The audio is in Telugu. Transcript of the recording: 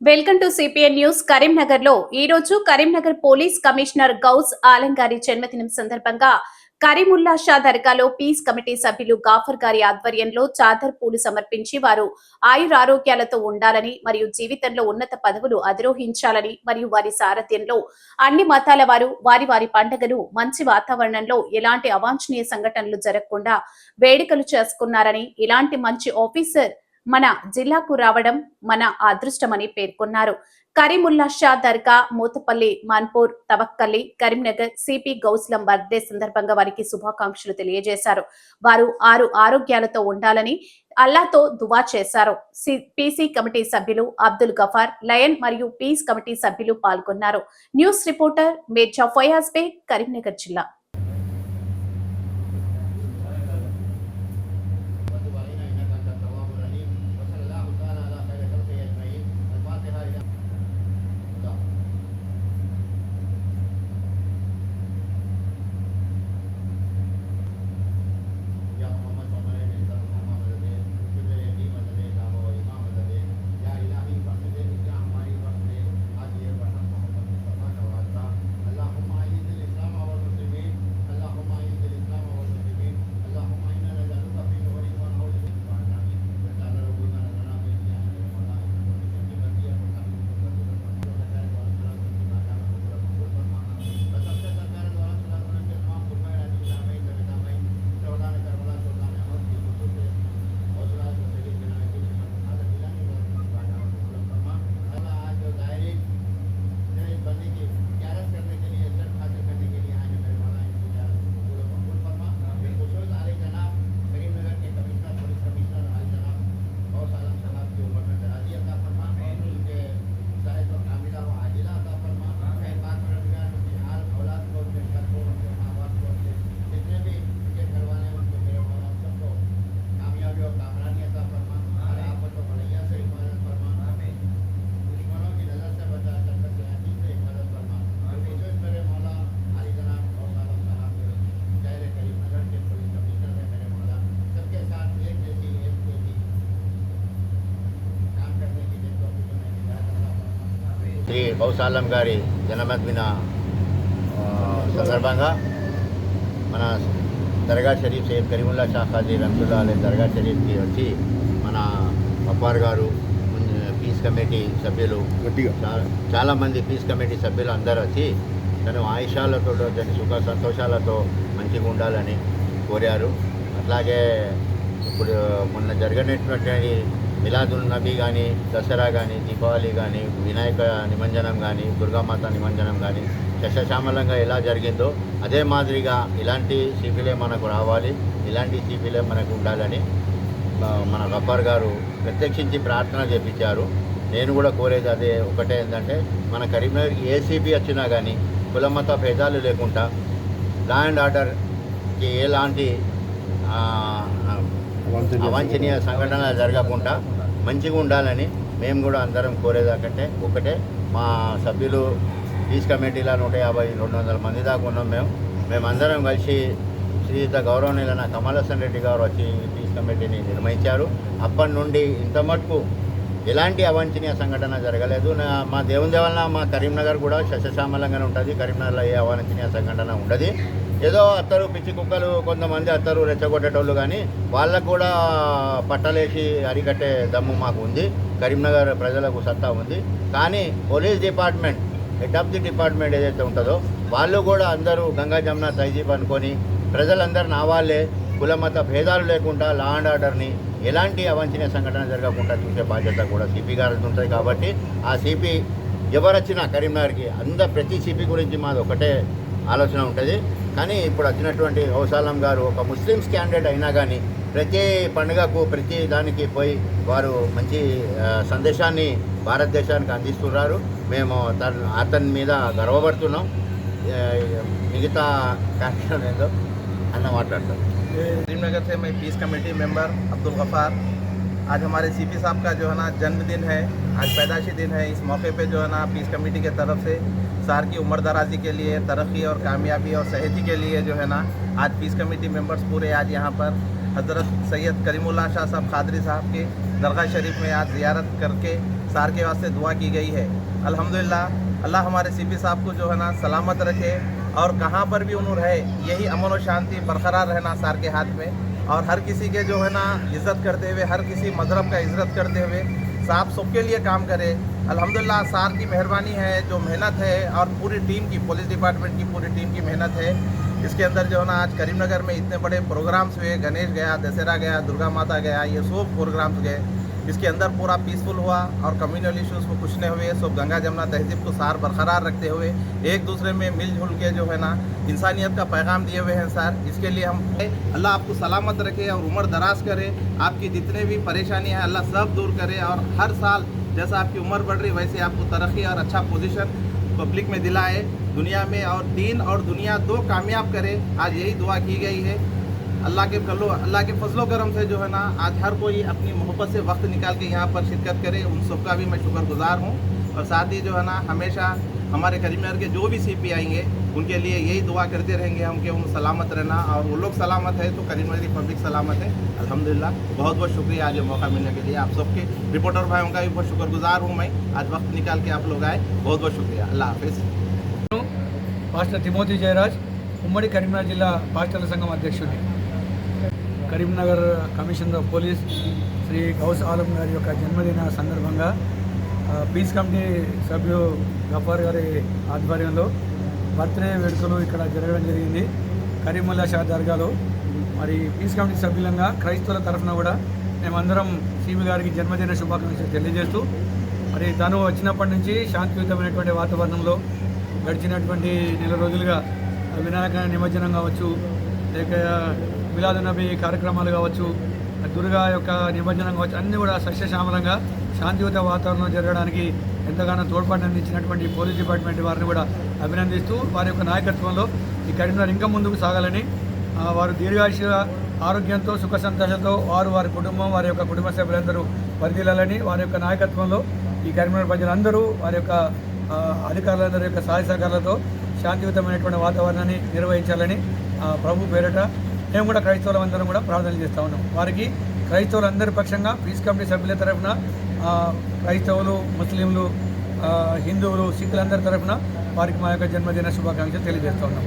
వెల్కమ్ టు సిపిఎన్ న్యూస్ కరీంనగర్లో ఈ రోజు కరీంనగర్ పోలీస్ కమిషనర్ గౌస్ ఆలం గారి జన్మదినం సందర్భంగా కరీముల్లా షా దర్గాలో పీస్ కమిటీ సభ్యులు గాఫర్ గారి ఆధ్వర్యంలో చాదర్ పూలు సమర్పించి వారు ఆయురారోగ్యాలతో ఉండాలని మరియు జీవితంలో ఉన్నత పదవులు అధిరోహించాలని మరియు వారి సారథ్యంలో అన్ని మతాల వారు వారి వారి పండుగను మంచి వాతావరణంలో ఎలాంటి అవాంఛనీయ సంఘటనలు జరగకుండా వేడుకలు చేసుకున్నారని ఇలాంటి మంచి ఆఫీసర్ మన జిల్లాకు రావడం మన అదృష్టమని పేర్కొన్నారు. కరీముల్లా షా దర్గా మూతపల్లి మాన్పూర్ తవక్కల్లి కరీంనగర్ సిపి గౌస్లం బర్త్డే సందర్భంగా వారికి శుభాకాంక్షలు తెలియజేశారు. వారు ఆరు ఆరోగ్యాలతో ఉండాలని అల్లాతో దువా చేశారు. సి- పీసీ కమిటీ సభ్యులు అబ్దుల్ గఫార్ లయన్ మరియు పీస్ కమిటీ సభ్యులు పాల్గొన్నారు. న్యూస్ రిపోర్టర్ మేర్జా ఫయాజ్ బే కరీంనగర్ జిల్లా. ఇది బౌసాలం గారి జన్మదిన సందర్భంగా మన దర్గా షరీఫ్ సయ్యద్ కరీముల్లా షాఖాజీ రహమతుల్లా దర్గా షరీఫ్కి వచ్చి మన అప్పార్ గారు పీస్ కమిటీ సభ్యులు చాలామంది పీస్ కమిటీ సభ్యులు అందరూ వచ్చి తను ఆయుషాలతో తను సుఖ సంతోషాలతో మంచిగా ఉండాలని కోరారు. అట్లాగే ఇప్పుడు మొన్న జరగనటువంటి మిలాదుల్ నబీ కానీ దసరా కానీ దీపావళి కానీ వినాయక నిమజ్జనం కానీ దుర్గామాత నిమజ్జనం కానీ శశశామలంగా ఎలా జరిగిందో అదే మాదిరిగా ఇలాంటి సిపిలే మనకు రావాలి ఇలాంటి సిపిలే మనకు ఉండాలని మన గఫార్ గారు ప్రత్యక్షించి ప్రార్థన చేపించారు. నేను కూడా కోరేది అదే ఒకటే ఏంటంటే మన కరీంనగర్కి ఏసీబీ వచ్చినా కానీ కులమత భేదాలు లేకుండా లా అండ్ ఆర్డర్కి ఎలాంటి అవాంఛనీయ సంఘటన జరగకుండా మంచిగా ఉండాలని మేము కూడా అందరం కోరేదాకంటే ఒకటే మా సభ్యులు పీస్ కమిటీలో నూట యాభై రెండు వందల మంది దాకా ఉన్నాం మేము. మేమందరం కలిసి శ్రీయుత గౌరవనీయులైన కమలసన్ రెడ్డి గారు వచ్చి పీస్ కమిటీని నిర్మించారు అప్పటి నుండి ఇంత మటుకు ఎలాంటి అవాంఛనీయ సంఘటన జరగలేదు. నా- మా దేవుని దేవలన మా కరీంనగర్ కూడా శశశామలంగానే ఉంటుంది. కరీంనగర్లో ఏ అవాంఛనీయ సంఘటన ఉండదు. ఏదో అత్తరు పిచ్చి కుక్కలు కొంతమంది అత్తరు రెచ్చగొట్టేటోళ్ళు కానీ వాళ్ళకు కూడా పట్టలేసి అరికట్టే దమ్ము మాకు ఉంది. కరీంనగర్ ప్రజలకు సత్తా ఉంది. కానీ police department head of the department ఏదైతే ఉంటుందో వాళ్ళు కూడా అందరూ గంగా జమున తైజీబ్ అనుకొని ప్రజలందరూ నా వాళ్ళే కులమత భేదాలు లేకుండా లా అండ్ ఆర్డర్ని ఎలాంటి అవాంఛనీయ సంఘటన జరగకుండా చూసే బాధ్యత కూడా సిపి గారికి ఉంటుంది కాబట్టి ఆ సిపి ఎవరొచ్చినా కరీంనగర్కి అంద ప్రతి సిపి గురించి మాది ఒకటే ఆలోచన ఉంటుంది. కానీ ఇప్పుడు వచ్చినటువంటి గౌశాలం గారు ఒక ముస్లిమ్స్ క్యాండిడేట్ అయినా కానీ ప్రతి పండుగకు ప్రతి దానికి పోయి వారు మంచి సందేశాన్ని భారతదేశానికి అందిస్తున్నారు. మేము తను అతని మీద గర్వపడుతున్నాం. మిగతా కార్యక్రమం ఏందో అన్న మాట్లాడతాం. Karimnagar peace committee member Abdul Gafar. आज हमारे सीपी साहब का जो है ना जन्मदिन है, आज पैदाशी दिन है, इस मौके पे जो है ना पीस कमेटी के तरफ़ से शहर की उम्र दराजी के लिए, तरक्की और कामयाबी और सेहती के लिए जो है ना आज पीस कमेटी मेंबर्स पूरे आज यहाँ पर हज़रत सैयद करीमुल्ला शाह साहब खादरी साहब के दरगाह शरीफ में आज ज़ियारत करके सार के वास्ते दुआ की गई है। अल्हम्दुलिल्लाह, अल्लाह हमारे सीपी साहब को जो है ना सलामत रखे और कहाँ पर भी उन्होंने रहे, यही अमन और शांति बरकरार रहना सार के हाथ में। और हर किसी के जो है ना इज़्ज़त करते हुए, हर किसी मज़हब का इज़्ज़त करते हुए साहब सबके लिए काम करे। अल्हम्दुलिल्लाह सार की मेहरबानी है, जो मेहनत है और पूरी टीम की, पुलिस डिपार्टमेंट की पूरी टीम की मेहनत है। इसके अंदर जो है ना, आज करीमनगर में इतने बड़े प्रोग्राम्स हुए, गणेश गया, दशहरा गया, दुर्गा माता गया, ये सब प्रोग्राम्स गए। इसके अंदर पूरा पीसफुल हुआ और कम्युनल इश्यूज़ को कुछ नहीं हुए सब गंगा जमुना, तहजीब को सार बरकरार रखते हुए, एक दूसरे में मिलजुल के जो है ना, इंसानियत का पैगाम दिए हुए हैं सर। इसके लिए हम अल्लाह आपको सलामत रखे और उम्र दराज करे। आपकी जितने भी परेशानी है, अल्लाह सब दूर करे और हर साल जैसा आपकी उम्र बढ़ रही, वैसे आपको तरक्की और अच्छा पोजिशन पब्लिक में दिलाए। दुनिया में और दीन और दुनिया दो कामयाब करे। आज यही दुआ की गई है। अल्लाह के कलो अल्लाह के फजलो करम से जो है ना आज हर कोई अपनी मोहब्बत से वक्त निकाल के यहाँ पर शिरकत करे उन सबका भी मैं शुक्रगुजार हूँ और साथ ही जो है ना हमेशा हमारे करीमनगर के जो भी सी पी आएंगे उनके लिए यही दुआ करते रहेंगे हम कि उन सलामत रहना और वो लोग सलामत है तो करीमनगर की पब्लिक सलामत है अल्हम्दुलिल्लाह बहुत बहुत शुक्रिया आज ये मौका मिलने के लिए आप सबके रिपोर्टर भाइयों का भी बहुत शुक्रगुजार हूँ मैं आज वक्त निकाल के आप लोग आए बहुत बहुत शुक्रिया अल्लाह हाफिज़ పాస్టర్ తిమోతి జయరాజ్ ఉమ్మడి కరీంనగర్ జిల్లా పాస్టర్ల సంఘం అధ్యక్షుడిని Karimnagar commissioner of police Shri Gous Alam గారి యొక్క జన్మదిన సందర్భంగా పీస్ కమిటీ సభ్యులు గఫార్ గారి ఆధ్వర్యంలో బర్త్డే వేడుకలు ఇక్కడ జరగడం జరిగింది. కరీముల్లా షా దర్గాలో మరి పీస్ కమిటీ సభ్యులంగా క్రైస్తవుల తరఫున కూడా మేమందరం సీమి గారికి జన్మదిన శుభాకాంక్షలు తెలియజేస్తూ మరి తను వచ్చినప్పటి నుంచి శాంతియుతమైనటువంటి వాతావరణంలో గడిచినటువంటి నెల రోజులుగా వినాయక నిమజ్జనం కావచ్చు లేక మిలాదు నబీ కార్యక్రమాలు కావచ్చు దుర్గా యొక్క నిమజ్జనం కావచ్చు అన్నీ కూడా సస్యశ్యామలంగా శాంతియుత వాతావరణం జరగడానికి ఎంతగానో తోడ్పాటు అందించినటువంటి పోలీస్ డిపార్ట్మెంట్ వారిని కూడా అభినందిస్తూ వారి యొక్క నాయకత్వంలో ఈ కరీంనగర్ ఇంకా ముందుకు సాగాలని వారు దీర్ఘాయుష ఆరోగ్యంతో సుఖ సంతోషంతో వారు వారి కుటుంబం వారి యొక్క కుటుంబ సభ్యులందరూ పరిధిల్లాలని వారి యొక్క నాయకత్వంలో ఈ కరీంనగర్ ప్రజలందరూ వారి యొక్క అధికారులందరి యొక్క సహాయ సహకారాలతో శాంతియుతమైనటువంటి వాతావరణాన్ని నిర్వహించాలని ప్రభు పేరిట మేము కూడా క్రైస్తవులందరం కూడా ప్రార్థనలు చేస్తూ ఉన్నాం. వారికి క్రైస్తవులందరి పక్షంగా పీస్ కమిటీ సభ్యుల తరఫున క్రైస్తవులు ముస్లింలు హిందువులు సిక్కులందరి తరఫున వారికి మా యొక్క జన్మదిన శుభాకాంక్షలు తెలియజేస్తూ ఉన్నాం.